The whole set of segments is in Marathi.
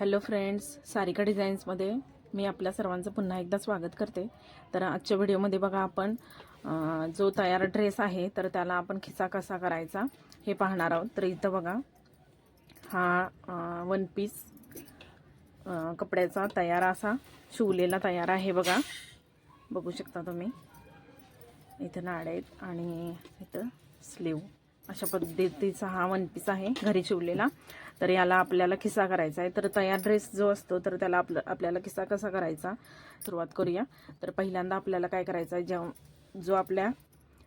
हॅलो फ्रेंड्स सारिका डिझाईन्समध्ये मी आपल्या सर्वांचं पुन्हा एकदा स्वागत करते. तर आजच्या व्हिडिओमध्ये बघा आपण जो तयार ड्रेस आहे तर त्याला आपण खिसा कसा करायचा हे पाहणार आहोत. तर इथं बघा हा वन पीस कपड्याचा तयार असा शिवलेला तयार आहे बघा. बघू शकता तुम्ही. इथं नाड आहेत आणि इथं स्लीव अशा पद्धतीचा हा वन पीस आहे घरी शिवलेला. तर याला आपल्याला खिसा करायचा आहे. तर तयार ड्रेस जो असतो तर त्याला आपलं आपल्याला खिसा कसा करायचा? सुरुवात करूया. तर पहिल्यांदा आपल्याला काय करायचं आहे जेव्हा जो आपल्या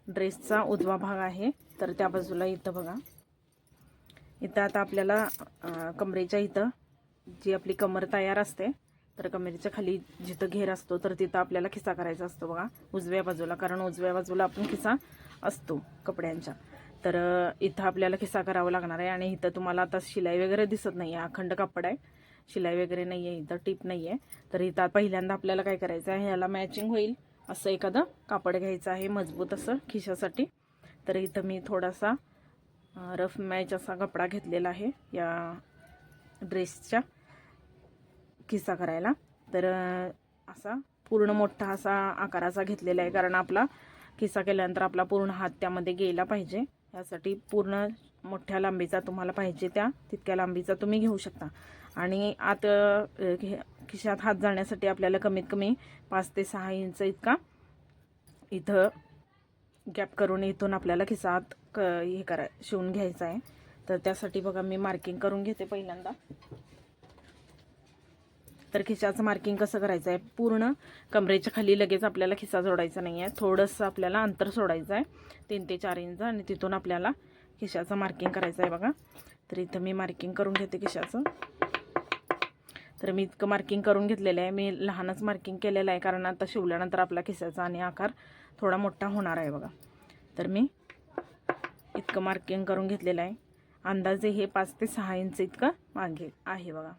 ड्रेसचा उजवा भाग आहे तर त्या बाजूला इथं बघा. इथं आता आपल्याला कमरेच्या इथं जी आपली कमर तयार असते तर कमरेच्या खाली जिथं घेर असतो तर तिथं आपल्याला खिसा करायचा असतो बघा उजव्या बाजूला. कारण उजव्या बाजूला आपण खिसा असतो कपड्यांच्या. तर इथं आपल्याला खिसा करावा लागणार आहे आणि इथं तुम्हाला आता शिलाई वगैरे दिसत नाही आहे अखंड कापड आहे. शिलाई वगैरे नाही आहे इथं टीप नाही आहे तर इथं पहिल्यांदा आपल्याला काय करायचं आहे? ह्याला मॅचिंग होईल. असं एखादं कापड घ्यायचं आहे मजबूत असं खिशासाठी. तर इथं मी थोडासा रफ मॅच असा कपडा घेतलेला आहे या ड्रेसच्या खिसा करायला. तर असा पूर्ण मोठा असा आकाराचा घेतलेला आहे कारण आपला खिसा केल्यानंतर आपला पूर्ण हात त्यामध्ये गेला पाहिजे. यासाठी पूर्ण मोठ्या लांबीचा तुम्हाला पाहिजे त्या तितक्या लांबीचा तुम्ही घेऊ शकता. आणि आत घे- खिशात हात जाण्यासाठी आपल्याला कमीत कमी पाच ते सहा इंच इतका इथं गॅप करून इथून आपल्याला खिसा आत क हे करा शिवून घ्यायचा आहे. तर त्यासाठी बघा मी मार्किंग करून घेते पहिल्यांदा. तर खिशाचं मार्किंग कसं करायचं आहे पूर्ण कमरेच्या खाली लगेच आपल्याला खिसा जोडायचा नाही आहे थोडंसं आपल्याला अंतर सोडायचं आहे तीन ते चार इंच आणि तिथून आपल्याला खिशाचं मार्किंग करायचं आहे बघा. तर इथं मी मार्किंग करून घेते खिशाचं. तर मी इतकं मार्किंग करून घेतलेलं आहे. मी लहानच मार्किंग केलेलं आहे कारण आता शिवल्यानंतर आपला खिशाचा आणि आकार थोडा मोठा होणार आहे बघा. तर मी इतकं मार्किंग करून घेतलेलं आहे. अंदाजे हे पाच ते सहा इंच इतकं मागे आहे बघा.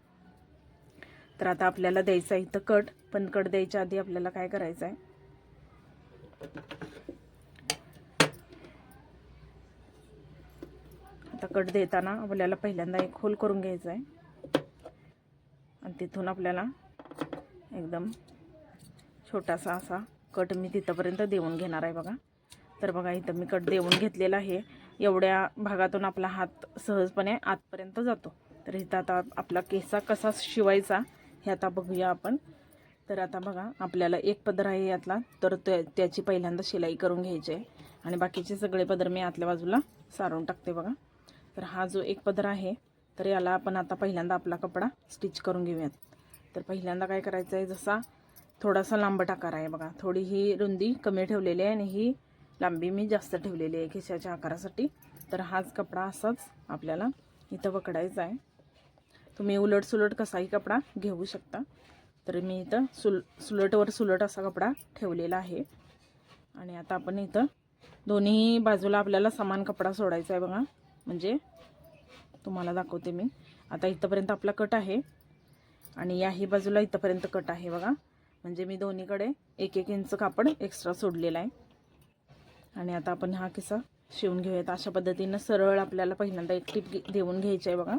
तर आता आपल्याला द्यायचं आहे इथं कट पण कट द्यायच्या आधी आपल्याला काय करायचं आहे? आता कट देताना आपल्याला पहिल्यांदा एक होल करून घ्यायचा आहे. आणि तिथून आपल्याला एकदम छोटासा असा कट मी तिथंपर्यंत देऊन घेणार आहे बघा. तर बघा इथं मी कट देऊन घेतलेला आहे. एवढ्या भागातून आपला हात सहजपणे आतपर्यंत जातो. तर इथं आता आपला केसा कसा शिवायचा हे आता बघूया आपण. तर आता बघा आपल्याला एक पदर आहे यातला. तर त्या त्याची पहिल्यांदा शिलाई करून घ्यायची आहे. आणि बाकीचे सगळे पदर मी आतल्या बाजूला सारून टाकते बघा. तर हा जो एक पदर आहे तर याला आपण आता पहिल्यांदा आपला कपडा स्टिच करून घेऊयात. तर पहिल्यांदा काय करायचं आहे जसा थोडासा लांबट आकार आहे बघा. थोडी ही रुंदी कमी ठेवलेली आहे आणि ही लांबी मी जास्त ठेवलेली आहे खिशाच्या आकारासाठी. तर हाच कपडा असाच आपल्याला इथं पकडायचा आहे. तुम्ही उलट सुलट कसाही कपडा घेऊ शकता. तर मी इथं सुल सुलटवर सुलट असा कपडा ठेवलेला आहे. आणि आता आपण इथं दोन्ही बाजूला आपल्याला समान कपडा सोडायचा आहे बघा. म्हणजे तुम्हाला दाखवते मी. आता इथंपर्यंत आपला कट आहे. आणि याही बाजूला इथंपर्यंत कट आहे बघा. म्हणजे मी दोन्हीकडे एक एक इंच कापड एक्स्ट्रा सोडलेला आहे. आणि आता आपण हा किस्सा शिवून घेऊयात. अशा पद्धतीनं सरळ आपल्याला पहिल्यांदा एक टीप घे- देऊन घ्यायची आहे बघा.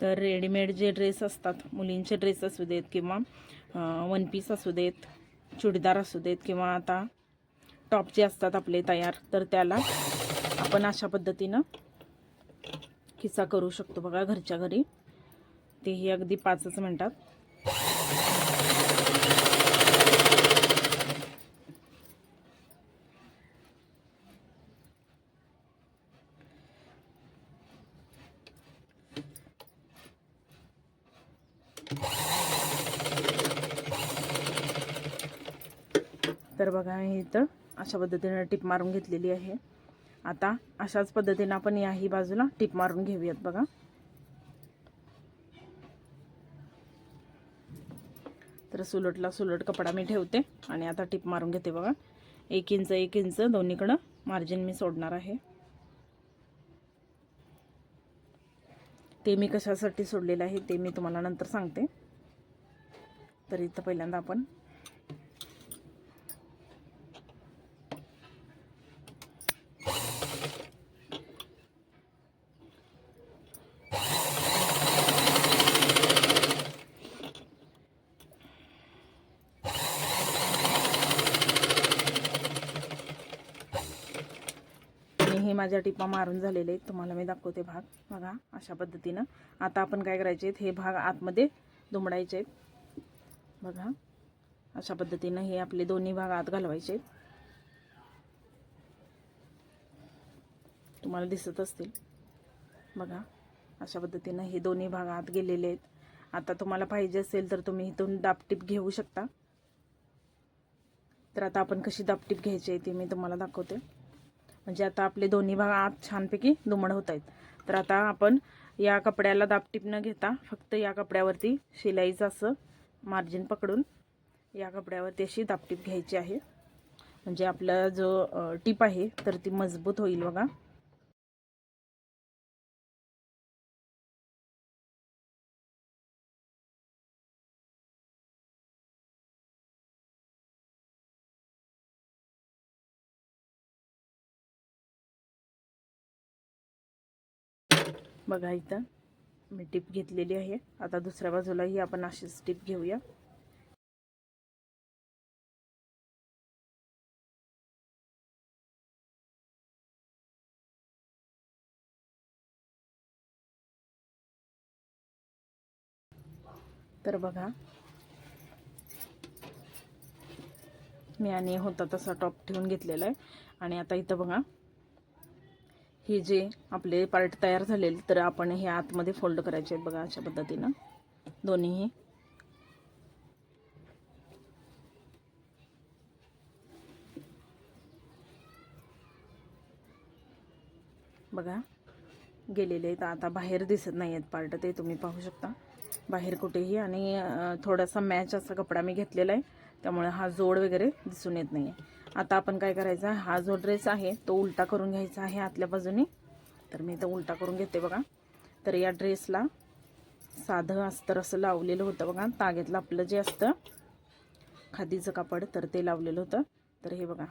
तर रेडीमेड जे ड्रेस असतात मुलींचे ड्रेस असू देत किंवा वन पीस असू देत चुडीदार असू देत किंवा आता टॉप जे असतात आपले तयार तर त्याला आपण अशा पद्धतीनं खिस्सा करू शकतो. बघा घरच्या घरी. तेही अगदी पाचच मिनटात. तर बघा मी इथं अशा पद्धतीनं टिप मारून घेतलेली आहे. आता अशाच पद्धतीनं आपण याही बाजूला टिप मारून घेऊयात बघा. तर सुलटला सुलट कपडा मी ठेवते आणि आता टिप मारून घेते बघा. एक इंच एक इंच दोन्हीकडं मार्जिन मी सोडणार आहे. ते मी कशासाठी सोडलेलं आहे ते मी तुम्हाला नंतर सांगते. तर इथं पहिल्यांदा आपण दोन्ही माझ्या टिपा मारून झालेले आहेत. तुम्हाला मी दाखवते भाग. बघा अशा पद्धतीनं. आता आपण काय करायचे आहेत? हे भाग आतमध्ये दुमडायचे आहेत. बघा अशा पद्धतीनं हे आपले दोन्ही भाग आत घालवायचे आहेत. तुम्हाला दिसत असतील. बघा अशा पद्धतीनं हे दोन्ही भाग आत गेलेले आहेत. आता तुम्हाला पाहिजे असेल तर तुम्ही इथून दापटीप घेऊ शकता. तर आता आपण कशी दापटीप घ्यायची आहे ती मी तुम्हाला दाखवते. म्हणजे आता आपले दोन्ही भाग आत छानपैकी दुमड होत आहेत. तर आता आपण या कपड्याला दापटीप न घेता फक्त या कपड्यावरती शिलाईचं असं मार्जिन पकडून या कपड्यावरती अशी दापटीप घ्यायची आहे. म्हणजे आपला जो टीप आहे तर ती मजबूत होईल बघा. बघा इथं. मी टिप घेतलेली आहे. आता दुसऱ्या बाजूलाही आपण अशीच टिप घेऊया. तर बघा. मी आणि होता तसा टॉप ठेवून घेतलेला आहे. आणि आता इथं बघा. हे जे आपले पार्ट तयार झालेले तर आपण हे आतमध्ये फोल्ड करायचे आहेत बघा अशा पद्धतीनं. दोन्हीही. बघा गेलेले आहेत. आता बाहेर दिसत नाही आहेत पार्ट ते तुम्ही पाहू शकता. बाहेर कुठेही आणि थोडासा मॅच असा कपडा मी घेतलेला आहे. त्यामुळे हा जोड वगैरे दिसून येत नाही आहे आता आपण काय करायचं? आहे हा जो ड्रेस आहे तो उलटा करून घ्यायचा आहे आतल्या बाजूनी. तर मी तो उलटा करून घेते बघा. तर या ड्रेसला साधं अस्तर असं लावलेलं होतं बघा. तागेतलं आपलं जे असतं खादीचं कापड तर ते लावलेलं होतं. तर हे बघा.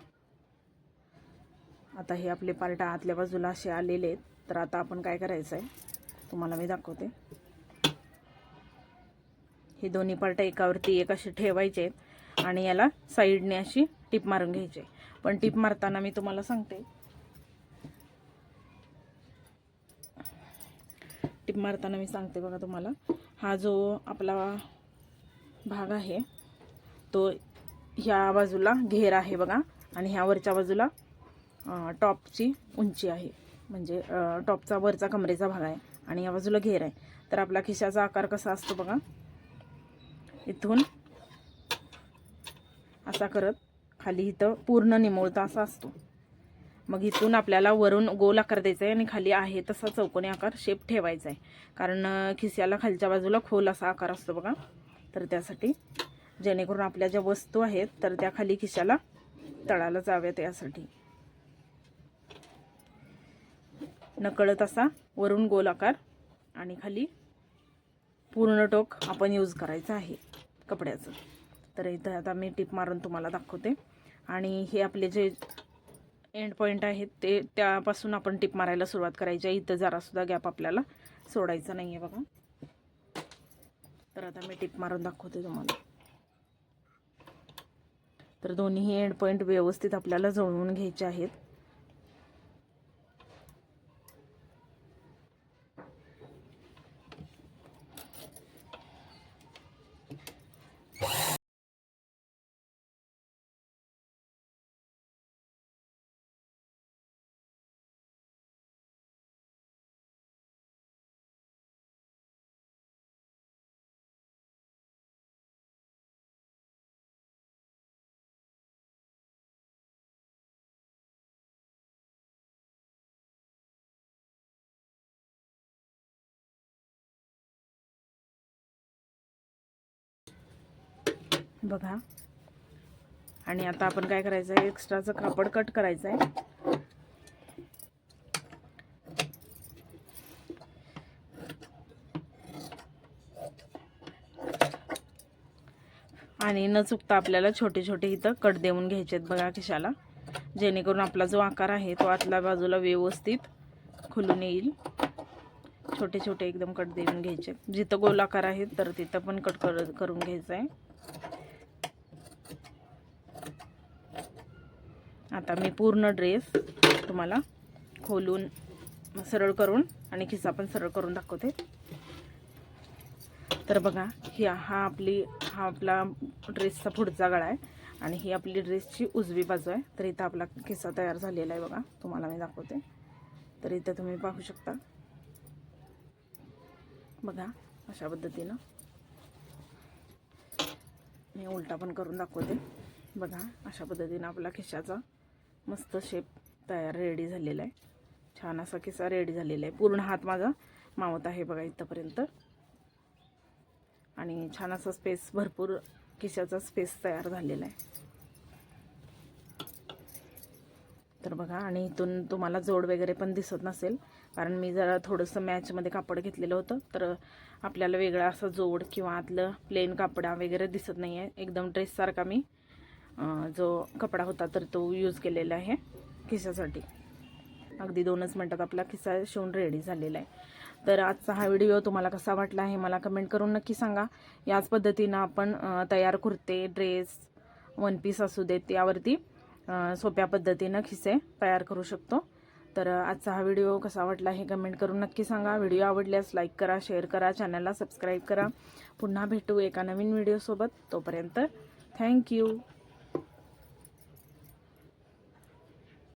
आता हे आपले पार्ट आतल्या बाजूला असे आलेले आहेत. तर आता आपण काय करायचं आहे तुम्हाला मी दाखवते. हे दोन्ही पार्ट एकावरती एक असे ठेवायचे आहेत. आणि याला साईडने अशी टीप मारून घ्यायची पण टीप मारताना मी तुम्हाला सांगते. टिप मारताना मी सांगते बघा तुम्हाला. हा जो आपला भाग आहे तो ह्या बाजूला घेर आहे बघा. आणि ह्या वरच्या बाजूला टॉपची उंची आहे. म्हणजे टॉपचा वरचा कमरेचा भाग आहे आणि या बाजूला घेर आहे. तर आपला खिशाचा आकार कसा असतो बघा. इथून असा करत खाली इथं पूर्ण निमोळता असा असतो. मग इथून आपल्याला वरून गोल आकार द्यायचा आहे आणि खाली आहे तसा चौकोनी आकार शेप ठेवायचा आहे. कारण खिस्याला खालच्या बाजूला खोल असा आकार असतो बघा. तर त्यासाठी जेणेकरून आपल्या ज्या वस्तू आहेत तर त्या खाली खिशाला तळाला जाव्यात यासाठी. नकळत असा वरून गोल आकार आणि खाली पूर्ण टोक आपण यूज करायचं आहे कपड्याचं. तर इथं आता मी टिप मारून तुम्हाला दाखवते. आणि हे आपले जे एंड पॉईंट आहेत ते त्यापासून आपण टिप मारायला सुरुवात करायची आहे. इथं जरासुद्धा गॅप आपल्याला सोडायचा नाही आहे बघा. तर आता मी टिप मारून दाखवते तुम्हाला. तर दोन्ही एंड पॉईंट व्यवस्थित आपल्याला जुळवून घ्यायचे आहेत. बघा. आणि आता आपण काय करायचं आहे एक्स्ट्राचं कापड कट करायचं आहे आणि न चुकता आपल्याला छोटे छोटे इथं कट देऊन घ्यायचे आहेत बघा खिशाला जेणेकरून आपला जो आकार आहे तो आतल्या बाजूला व्यवस्थित खुलून येईल. छोटे छोटे एकदम कट देऊन घ्यायचे. जिथं गोल आकार आहे तर तिथं पण कट कर करून घ्यायचं आहे आता मी पूर्ण ड्रेस तुम्हाला खोलून सरळ करून आणि खिसा पण सरळ करून दाखवते. तर बघा ही हा आपली हा आपला ड्रेसचा पुढचा गळा आहे आणि ही आपली ड्रेसची उजवी बाजू आहे. तर इथं आपला खिसा तयार झालेला आहे बघा तुम्हाला मी दाखवते. तर इथं तुम्ही पाहू शकता. बघा अशा पद्धतीनं. मी उलटा पण करून दाखवते. बघा अशा पद्धतीनं आपला खिशाचा मस्त शेप तयार रेडी झालेला आहे. छान असा किस्सा रेडी झालेला आहे. पूर्ण हात माझा मावत आहे बघा इथंपर्यंत. आणि छान असा स्पेस भरपूर खिशाचा स्पेस तयार झालेला आहे. तर बघा आणि इथून तुम्हाला जोड वगैरे पण दिसत नसेल. कारण मी जरा थोडंसं मॅचमध्ये कापड घेतलेलं होतं. तर आपल्याला वेगळा असा जोड किंवा आतलं प्लेन कापडा वगैरे दिसत नाही आहे एकदम ड्रेससारखा मी जो कपडा होता तर तो यूज केलेला आहे खिशासाठी. अगदी दोनच मिनटात आपला खिसा शिवून रेडी झालेला आहे. तर आजचा हा व्हिडिओ तुम्हाला कसा वाटला आहे मला कमेंट करून नक्की सांगा. याच पद्धतीनं आपण तयार कुर्ते ड्रेस वन पीस असू देत यावरती सोप्या पद्धतीनं खिसे तयार करू शकतो. तर आजचा हा व्हिडिओ कसा वाटला हे कमेंट करून नक्की सांगा. व्हिडिओ आवडल्यास लाईक करा शेअर करा चॅनलला सबस्क्राईब करा. पुन्हा भेटू एका नवीन व्हिडिओसोबत तोपर्यंत थँक्यू